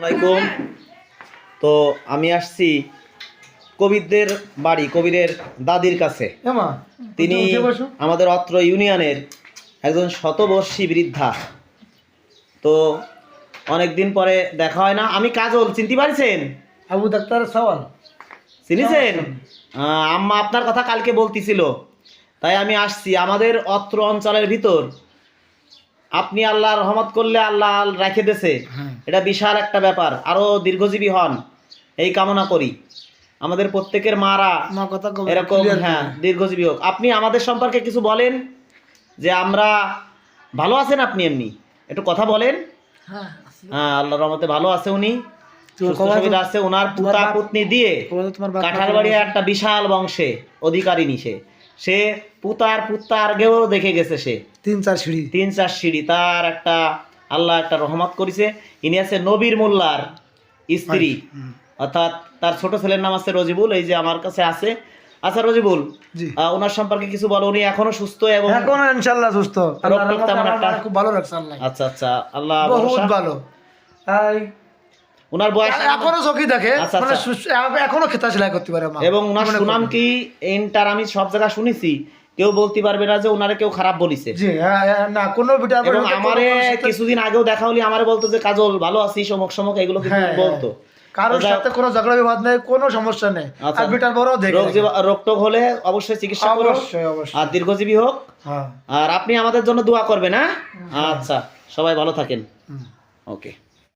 আলাইকুম। তো আমি আসছি কবিরদের বাড়ি কবিরের দাদির কাছে। তিনি আমাদের অত্র ইউনিয়নের একজন শতবর্ষী বৃদ্ধা। তো অনেক দিন পরে দেখা হয় না। আমি কাজল চিনতে পারছেন? আবু ডাক্তার সওয়াল। চিনেছেন? আম্মা আপনার কথা কালকে বলতেছিল। তাই আমি আসছি। আমাদের অত্র অঞ্চলের ভিতর। আপনি আল্লাহ রহমত করলে আল্লাহ রেখে দেছে হ্যাঁ। এটা বিশাল একটা ব্যাপার। আরও দীর্ঘজীবী হন এই কামনা করি। আমাদের প্রত্যেকের মারা এরকম হ্যাঁ দীর্ঘজীবী হোক। আপনি আমাদের সম্পর্কে কিছু বলেন? যে আমরা ভালো আছেন আপনি এমনি? একটু কথা বলেন। হ্যাঁ হ্যাঁ আল্লাহ রহমতে ভালো আছে উনি। আছে ওনার পুতা পুতনি দিয়ে একটা বিশাল বংশে সে। সে পুতার পুত্তার গেও দেখে গেছে সে। তিন চার সিঁড়ি। তিন চার সিঁড়ি তার একটা আল্লাহ একটা রহমত করেছে। ইনি আছে নবীর মোল্লার স্ত্রী। অর্থাৎ তার ছোট ছেলের নাম আছে রজিবুল এই যে আমার কাছে আছে। আচ্ছা রজিবুল ওনার সম্পর্কে কিছু বলো। উনি এখনও সুস্থ এবং এখন ইনশাআল্লাহ সুস্থ। খুব ভালো রাখছে আল্লাহ। আচ্ছা আচ্ছা আল্লাহ বহুত ভালো। ওনার বয়স এখনও চোখে দেখে আচ্ছা, মানে আচ্ছা। এখনও খেতা সেলাই করতে পারে এবং ওনার সুনাম কি? ইন্টার আমি সব জায়গায় শুনেছি। কেউ বলতে পারবে না যে ওনারে কেউ খারাপ বলিছে। হ্যাঁ, হ্যাঁ, না কোনো এবং আমারে কিছুদিন আগেও দেখা হলে আমারে বলতো যে কাজল ভালো আছিস সমক সমক এগুলো কিন্তু হ্যাঁ, বলতো। কারোর সাথে কোনো ঝগড়া বিবাদ নেই কোনো সমস্যা নেই। আচ্ছা। আর বিটার বড় রোগ জীবা- রোগ টোগ হলে অবশ্যই চিকিৎসা করো। অবশ্যই অবশ্যই। আর দীর্ঘজীবী হোক। হ্যাঁ। আর আপনি আমাদের জন্য দোয়া করবেন হ্যাঁ? আচ্ছা সবাই ভালো থাকেন। ওকে